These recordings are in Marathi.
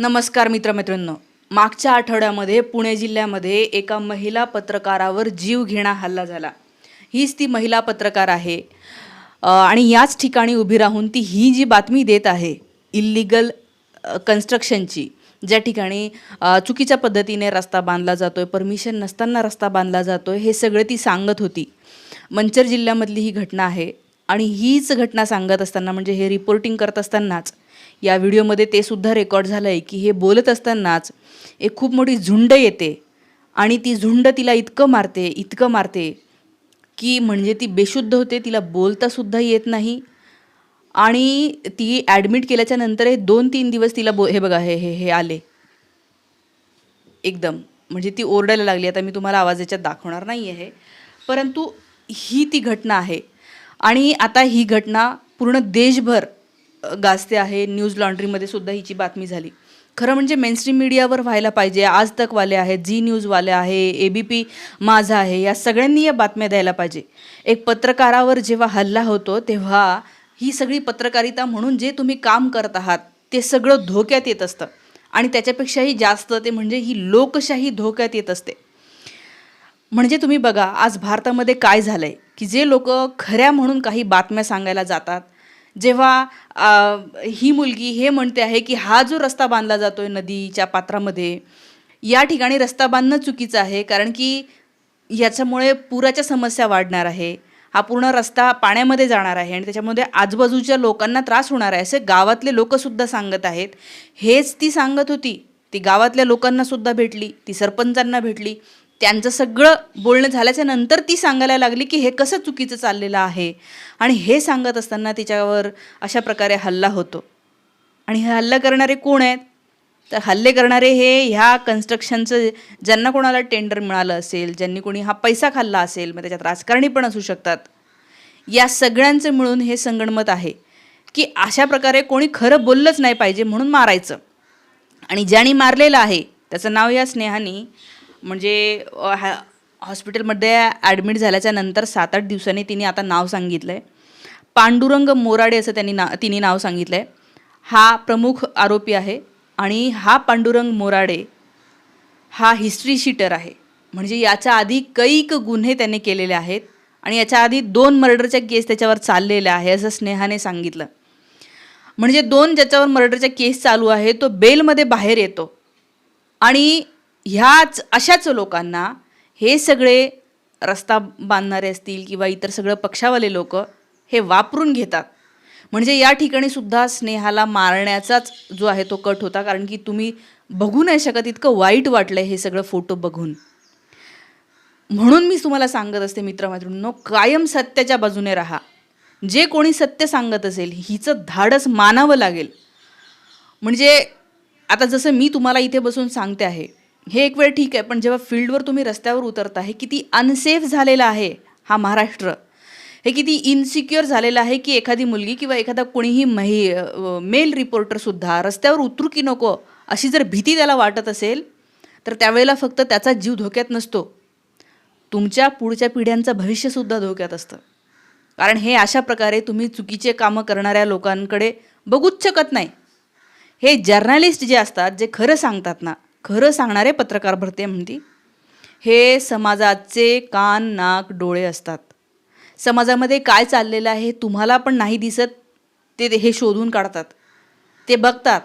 नमस्कार मित्रमैत्रिणींनो. मागच्या आठवड्यामध्ये पुणे जिल्ह्यामध्ये एका महिला पत्रकारावर जीव घेणा हल्ला झाला. हीच ती महिला पत्रकार आहे. आणि याच ठिकाणी उभी राहून ती ही जी बातमी देत आहे इल्लिगल कन्स्ट्रक्शनची ज्या ठिकाणी चुकीच्या पद्धतीने रस्ता बांधला जातो आहे परमिशन नसताना रस्ता बांधला जातो आहे हे सगळं ती सांगत होती. मंचर जिल्ह्यामधली ही घटना आहे. आणि हीच घटना सांगत असताना म्हणजे हे रिपोर्टिंग करत असतानाच या व्हिडिओमध्ये ते सुद्धा रेकॉर्ड झालं आहे की हे बोलत असतानाच एक खूप मोठी झुंड येते आणि ती झुंड तिला इतकं मारते इतकं मारते की म्हणजे ती बेशुद्ध होते तिला बोलतासुद्धा येत नाही. आणि ती ॲडमिट केल्याच्यानंतर हे दोन तीन दिवस तिला बो हे बघा हे हे हे आले. एकदम. म्हणजे ती ओरडायला लागली. आता मी तुम्हाला आवाज याच्यात दाखवणार नाही आहे परंतु ही ती घटना आहे. आणि आता ही घटना पूर्ण देशभर गाजते आहे. न्यूज लॉन्ड्रीमध्ये सुद्धा हिची बातमी झाली. खरं म्हणजे मेनस्ट्रीम मीडियावर व्हायला पाहिजे. आज तकवाले आहेत झी न्यूजवाले आहे ए बी पी माझा आहे या सगळ्यांनी या बातम्या द्यायला पाहिजे. एक पत्रकारावर जेव्हा हल्ला होतो तेव्हा ही सगळी पत्रकारिता म्हणून जे तुम्ही काम करत आहात ते सगळं धोक्यात येत असतं. आणि त्याच्यापेक्षाही जास्त ते म्हणजे ही लोकशाही धोक्यात येत असते. म्हणजे तुम्ही बघा आज भारतामध्ये काय झालं आहे की जे लोक खऱ्या म्हणून काही बातम्या सांगायला जातात जेव्हा ही मुलगी हे म्हणते आहे की हा जो रस्ता बांधला जातो आहे नदीच्या पात्रामध्ये या ठिकाणी रस्ता बांधणं चुकीचं आहे कारण की याच्यामुळे पुराच्या समस्या वाढणार आहे. हा पूर्ण रस्ता पाण्यामध्ये जाणार आहे आणि त्याच्यामध्ये आजूबाजूच्या लोकांना त्रास होणार आहे असे गावातले लोकसुद्धा सांगत आहेत. हेच ती सांगत होती. ती गावातल्या लोकांना सुद्धा भेटली ती सरपंचांना भेटली. त्यांचं सगळं बोलणं झाल्याच्यानंतर ती सांगायला लागली की हे कसं चुकीचं चाललेलं आहे? आणि हे सांगत असताना तिच्यावर अशा प्रकारे हल्ला होतो. आणि हे हल्ला करणारे कोण आहेत? तर हल्ले करणारे हे ह्या कन्स्ट्रक्शनचं ज्यांना कोणाला टेंडर मिळालं असेल ज्यांनी कोणी हा पैसा खाल्ला असेल मग त्याच्यात राजकारणी पण असू शकतात. या सगळ्यांचं मिळून हे संगणमत आहे की अशा प्रकारे कोणी खरं बोललंच नाही पाहिजे म्हणून मारायचं. आणि ज्याने मारलेलं आहे त्याचं नाव या स्नेहानी म्हणजे हॅ हॉस्पिटलमध्ये ॲडमिट झाल्याच्यानंतर सात आठ दिवसांनी तिने आता नाव सांगितलं आहे पांडुरंग मोराडे असं त्यांनी ना तिने नाव सांगितलं आहे हा प्रमुख आरोपी आहे आणि हा पांडुरंग मोराडे हा हिस्ट्री शीटर आहे. म्हणजे याच्या आधी कैक गुन्हे त्याने केलेले आहेत आणि याच्या आधी दोन मर्डरच्या केस त्याच्यावर चाललेल्या आहे असं स्नेहाने सांगितलं. म्हणजे दोन ज्याच्यावर मर्डरच्या केस चालू आहे तो बेलमध्ये बाहेर येतो. आणि ह्याच अशाच लोकांना हे सगळे रस्ता बांधणारे असतील किंवा इतर सगळं पक्षावाले लोक हे वापरून घेतात. म्हणजे या ठिकाणी सुद्धा स्नेहाला मारण्याचाच जो आहे तो कट होता कारण की तुम्ही बघू नाही शकत इतकं वाईट वाटलं हे सगळं फोटो बघून. म्हणून मी तुम्हाला सांगत असते मित्रमैत्रिणींनो कायम सत्याच्या बाजूने राहा. जे कोणी सत्य सांगत असेल हिचं धाडस मानावं लागेल. म्हणजे आता जसं मी तुम्हाला इथे बसून सांगते आहे हे एक वेळ ठीक आहे पण जेव्हा फील्डवर तुम्ही रस्त्यावर उतरता हे किती अनसेफ झालेला आहे हा महाराष्ट्र. हे किती इनसिक्युअर झालेलं आहे की एखादी मुलगी किंवा एखादा कोणीही मही मेल रिपोर्टरसुद्धा रस्त्यावर उतरू की नको अशी जर भीती त्याला वाटत असेल तर त्यावेळेला फक्त त्याचा जीव धोक्यात नसतो. तुमच्या पुढच्या पिढ्यांचं भविष्यसुद्धा धोक्यात असतं. कारण हे अशा प्रकारे तुम्ही चुकीचे कामं करणाऱ्या लोकांकडे बघूच शकत नाही. हे जर्नलिस्ट जे असतात जे खरं सांगतात ना खरं सांगणारे पत्रकार भरते म्हणती हे समाजाचे कान नाक डोळे असतात. समाजामध्ये काय चाललेलं आहे तुम्हाला पण नाही दिसत ते हे शोधून काढतात. ते बघतात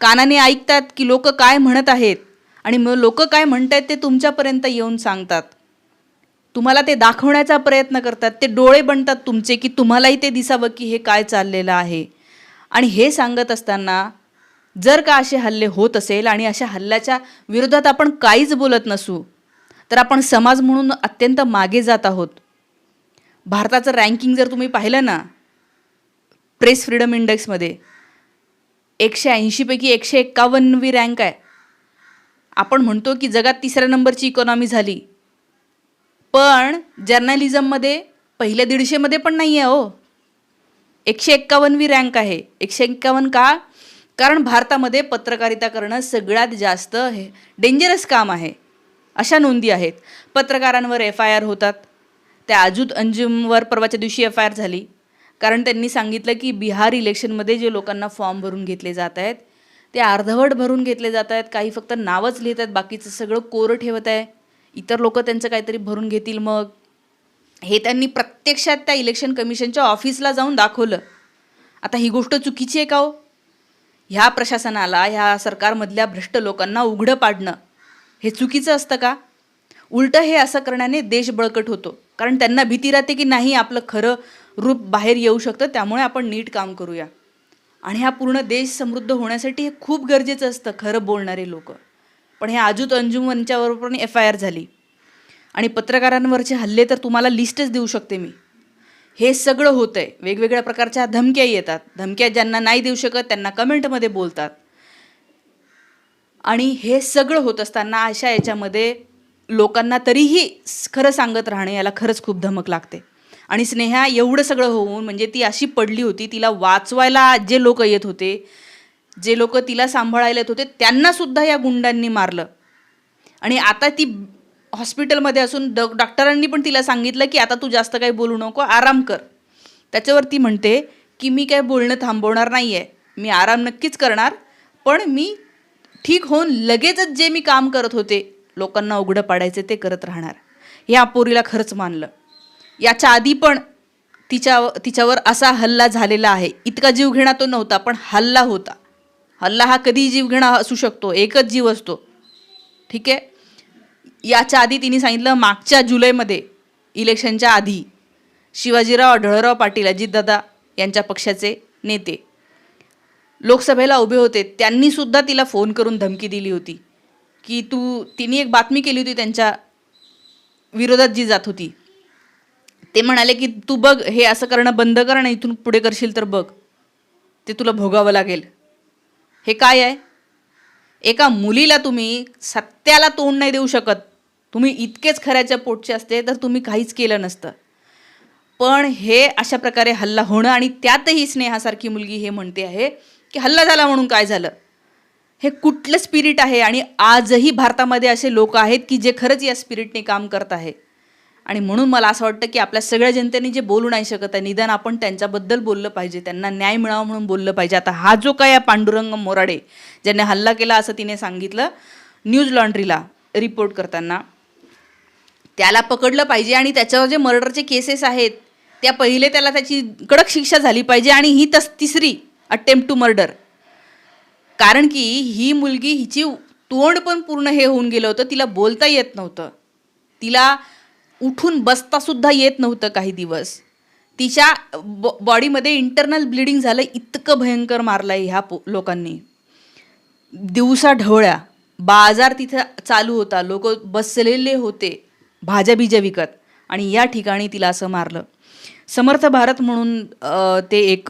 कानाने ऐकतात की लोक काय म्हणत आहेत आणि मग लोक काय म्हणत आहेत ते तुमच्यापर्यंत येऊन सांगतात. तुम्हाला ते दाखवण्याचा प्रयत्न करतात ते डोळे बनतात तुमचे की तुम्हालाही ते दिसावं की हे काय चाललेलं आहे. आणि हे सांगत असताना जर का असे हल्ले होत असेल आणि अशा हल्ल्याच्या विरोधात आपण काहीच बोलत नसू तर आपण समाज म्हणून अत्यंत मागे जात आहोत. भारताचं रँकिंग जर तुम्ही पाहिलं ना प्रेस फ्रीडम इंडेक्समध्ये एकशे ऐंशीपैकी एकशे एक्कावन्नवी रँक आहे. आपण म्हणतो की जगात तिसऱ्या नंबरची इकॉनॉमी झाली. पण जर्नलिझममध्ये पहिल्या दीडशेमध्ये पण नाही आहे हो. एकशे एक्कावन्नवी रँक आहे. एकशे एक्कावन्न का? कारण भारतामध्ये पत्रकारिता करणं सगळ्यात जास्त हे डेंजरस काम आहे. अशा नोंदी आहेत. पत्रकारांवर एफ आय आर होतात. त्या अजूत अंजुमवर परवाच्या दिवशी एफ आय आर झाली. कारण त्यांनी सांगितलं की बिहार इलेक्शनमध्ये जे लोकांना फॉर्म भरून घेतले जात आहेत ते अर्धवट भरून घेतले जात आहेत काही फक्त नावच लिहित आहेत बाकीचं सगळं कोरं ठेवत आहे. इतर लोक त्यांचं काहीतरी भरून घेतील मग. हे त्यांनी प्रत्यक्षात त्या इलेक्शन कमिशनच्या ऑफिसला जाऊन दाखवलं. आता ही गोष्ट चुकीची आहे का हो? ह्या प्रशासनाला ह्या सरकारमधल्या भ्रष्ट लोकांना उघडं पाडणं हे चुकीचं असतं का? उलटं हे असं करण्याने देश बळकट होतो. कारण त्यांना भीती राहते की नाही आपलं खरं रूप बाहेर येऊ शकतं त्यामुळे आपण नीट काम करूया. आणि हा पूर्ण देश समृद्ध होण्यासाठी हे खूप गरजेचं असतं खरं बोलणारे लोक. पण हे आजूत अंजुम बरोबर पण एफ आय आर झाली. आणि पत्रकारांवरचे हल्ले तर तुम्हाला लिस्टच देऊ शकते मी. हे सगळं होतं आहे वेगवेगळ्या प्रकारच्या धमक्या येतात. धमक्या ज्यांना नाही देऊ शकत त्यांना कमेंटमध्ये बोलतात. आणि हे सगळं होत असताना अशा याच्यामध्ये लोकांना तरीही खरं सांगत राहणे याला खरंच खूप धमक लागते. आणि स्नेहा एवढं सगळं होऊन म्हणजे ती अशी पडली होती तिला वाचवायला जे लोक येत होते जे लोक तिला सांभाळायला येत होते त्यांनासुद्धा या गुंडांनी मारलं. आणि आता ती हॉस्पिटलमध्ये असून ड डॉक्टरांनी पण तिला सांगितलं की आता तू जास्त काही बोलू नको आराम कर. त्याच्यावर ती म्हणते की मी काय बोलणं थांबवणार नाही आहे मी आराम नक्कीच करणार पण मी ठीक होऊन लगेचच जे मी काम करत होते लोकांना उघडं पाडायचे ते करत राहणार. या पोरीला खरंच मानलं. याच्या आधी पण तिच्या तिच्यावर असा हल्ला झालेला आहे. इतका जीवघेणा तो नव्हता पण हल्ला होता. हल्ला हा कधी जीवघेणा असू शकतो एकच जीव असतो. ठीक आहे? याच्या आधी तिने सांगितलं मागच्या जुलैमध्ये इलेक्शनच्या आधी शिवाजीराव आढळराव पाटील अजितदादा यांच्या पक्षाचे नेते लोकसभेला उभे होते. त्यांनीसुद्धा तिला फोन करून धमकी दिली होती की तू तिने एक बातमी केली होती त्यांच्या विरोधात जी जात होती. ते म्हणाले की तू बघ हे असं करणं बंद कर आणि इथून पुढे करशील तर बघ. ते तुला भोगावं लागेल. हे काय आहे? एका मुलीला तुम्ही सत्याला तोंड नाही देऊ शकत. तुम्ही इतकेच खऱ्याच्या पोटचे असते तर तुम्ही काहीच केलं नसतं. पण हे अशा प्रकारे हल्ला होणं आणि त्यातही स्नेहासारखी मुलगी हे म्हणते आहे की हल्ला झाला म्हणून काय झालं? हे कुठलं स्पिरिट आहे? आणि आजही भारतामध्ये असे लोक आहेत की जे खरंच या स्पिरिटने काम करत आहे? आणि म्हणून मला असं वाटतं की आपल्या सगळ्या जनतेने जे बोलू नाही शकत आहे निदान आपण त्यांच्याबद्दल बोललं पाहिजे त्यांना न्याय मिळावा म्हणून बोललं पाहिजे. आता हा जो काय आहे पांडुरंग मोराडे ज्याने हल्ला केला असं तिने सांगितलं न्यूज लॉन्ड्रीला रिपोर्ट करताना त्याला पकडलं पाहिजे आणि त्याच्यावर जे मर्डरचे केसेस आहेत त्या पहिले त्याला त्याची कडक शिक्षा झाली पाहिजे आणि ही तस तिसरी अटेम्प्ट टू मर्डर कारण की ही मुलगी हिची तोंड पण पूर्ण हे होऊन गेलं होतं तिला बोलता येत नव्हतं. तिला उठून बसता सुद्धा येत नव्हतं काही दिवस. तिच्या बॉ बॉडीमध्ये इंटरनल ब्लिडिंग झालं इतकं भयंकर मारलं आहे ह्या पो लोकांनी. दिवसा ढवळ्या. बाजार तिथं चालू होता. लोक बसलेले होते भाज्या बिज्या विकत. आणि या ठिकाणी तिला असं मारलं. समर्थ भारत म्हणून ते एक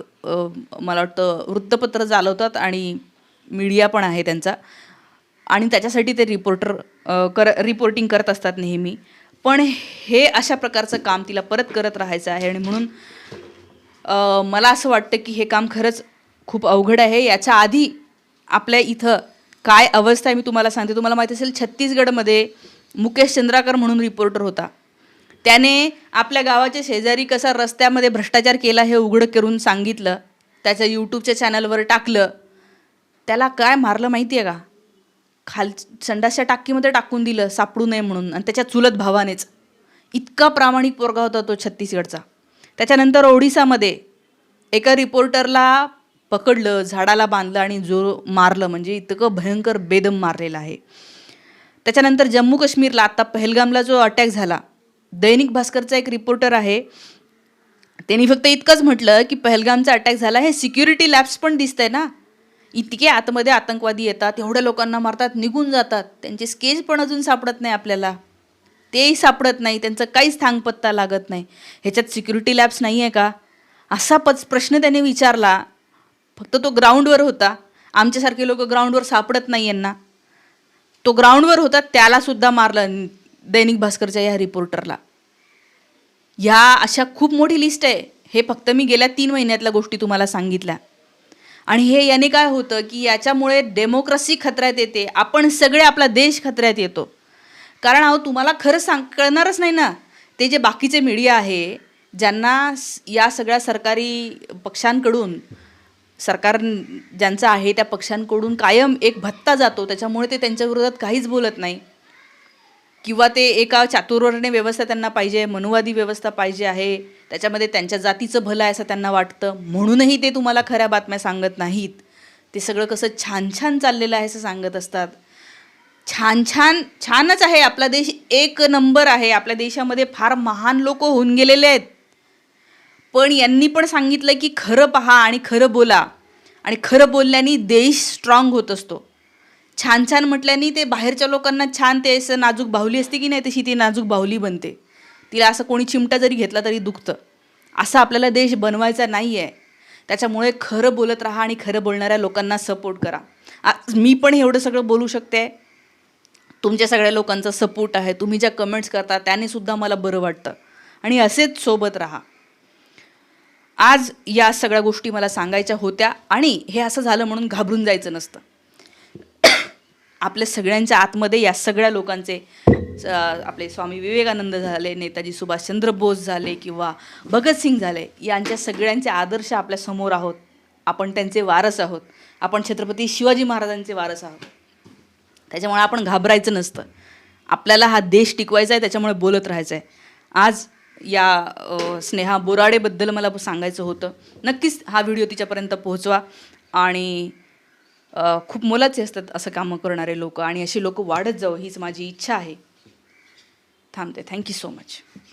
मला वाटतं वृत्तपत्र चालवतात आणि मीडिया पण आहे त्यांचा. आणि त्याच्यासाठी ते रिपोर्टर कर रिपोर्टिंग करत असतात नेहमी. पण हे अशा प्रकारचं काम तिला परत करत राहायचं आहे आणि म्हणून मला असं वाटतं की हे काम खरंच खूप अवघड आहे. याच्या आधी आपल्या इथं काय अवस्था आहे मी तुम्हाला सांगते. तुम्हाला माहिती असेल छत्तीसगडमध्ये मुकेश चंद्राकर म्हणून रिपोर्टर होता. त्याने आपल्या गावाच्या शेजारी कसा रस्त्यामध्ये भ्रष्टाचार केला हे उघड करून सांगितलं. त्याच्या यूट्यूबच्या चॅनलवर टाकलं. त्याला काय मारलं माहिती आहे का? खाल संडासच्या टाकीमध्ये टाकून दिलं सापडू नये म्हणून. आणि त्याच्या चुलत भावानेच. इतका प्रामाणिक पोरगा होता तो छत्तीसगडचा. त्याच्यानंतर ओडिसामध्ये एका रिपोर्टरला पकडलं झाडाला बांधलं आणि जो मारलं. म्हणजे इतकं भयंकर बेदम मारलेलं आहे. त्याच्यानंतर जम्मू काश्मीरला आत्ता पहलगामला जो अटॅक झाला दैनिक भास्करचा एक रिपोर्टर आहे. त्यांनी फक्त इतकंच म्हटलं की पहलगामचा अटॅक झाला. हे सिक्युरिटी लॅब्स पण दिसतंय ना. इतके आतमध्ये आतंकवादी येतात एवढ्या लोकांना मारतात निघून जातात. त्यांचे स्केच पण अजून सापडत नाही आपल्याला. तेही सापडत नाही त्यांचं काहीच थांगपत्ता लागत नाही. ह्याच्यात सिक्युरिटी लॅब्स नाही आहे का? असा पच प्रश्न त्याने विचारला. फक्त तो ग्राउंडवर होता. आमच्यासारखे लोक ग्राउंडवर सापडत नाही यांना. तो ग्राउंडवर होता त्यालासुद्धा मारलं दैनिक भास्करच्या या रिपोर्टरला ह्या अशा खूप मोठी लिस्ट आहे. हे फक्त मी गेल्या तीन महिन्यातल्या गोष्टी तुम्हाला सांगितल्या. आणि हे याने काय होतं की याच्यामुळे डेमोक्रेसी खतऱ्यात येते. आपण सगळे आपला देश खतऱ्यात येतो. कारण अहो तुम्हाला खरं सांग कळणारच नाही ना. ते जे बाकीचे मीडिया आहे ज्यांना या सगळ्या सरकारी पक्षांकडून सरकार ज्यांचं आहे त्या पक्षांकडून कायम एक भत्ता जातो. त्याच्यामुळे ते त्यांच्या विरोधात काहीच बोलत नाही. किंवा ते एका चातुर्वर्ण्य व्यवस्था त्यांना पाहिजे मनुवादी व्यवस्था पाहिजे आहे. त्याच्यामध्ये त्यांच्या जातीचं भलं आहे असं त्यांना वाटतं. म्हणूनही ते तुम्हाला खऱ्या बातम्या सांगत नाहीत. ते सगळं कसं छान छान चाललेलं आहे असं सांगत असतात. छान छान छानच आहे. आपला देश एक नंबर आहे. आपल्या देशामध्ये फार महान लोक होऊन गेलेले आहेत. पण यांनी पण सांगितलं की खरं पहा आणि खरं बोला. आणि खरं बोलल्याने देश स्ट्रॉंग होत असतो. छान छान म्हटल्याने ते बाहेरच्या लोकांना छान ते असं नाजूक बाहुली असते की नाही तशी ती नाजूक बाहुली बनते. तिला असं कोणी चिमटा जरी घेतला तरी दुखतं. असा आपल्याला देश बनवायचा नाही आहे त्याच्यामुळे खरं बोलत राहा आणि खरं बोलणाऱ्या लोकांना सपोर्ट करा. आज मी पण एवढं सगळं बोलू शकते. तुमच्या सगळ्या लोकांचा सपोर्ट आहे. तुम्ही ज्या कमेंट्स करता त्याने सुद्धा मला बरं वाटतं. आणि असेच सोबत राहा. आज या सगळ्या गोष्टी मला सांगायच्या होत्या आणि हे असं झालं म्हणून घाबरून जायचं नसतं. आपल्या सगळ्यांच्या आतमध्ये या सगळ्या लोकांचे आपले स्वामी विवेकानंद झाले नेताजी सुभाषचंद्र बोस झाले किंवा भगतसिंग झाले यांच्या सगळ्यांचे आदर्श आपल्यासमोर आहोत. आपण त्यांचे वारस आहोत. आपण छत्रपती शिवाजी महाराजांचे वारस आहोत. त्याच्यामुळे आपण घाबरायचं नसतं. आपल्याला हा देश टिकवायचा आहे त्याच्यामुळे बोलत राहायचं आहे आज या स्नेहा बोराडेबद्दल मला सांगायचं होतं. नक्कीच हा व्हिडिओ तिच्यापर्यंत पोहोचवा आणि खूप मोलाचे असतात असं कामं करणारे लोक आणि अशी लोक वाढत जावं हीच माझी इच्छा आहे. Thank you so much.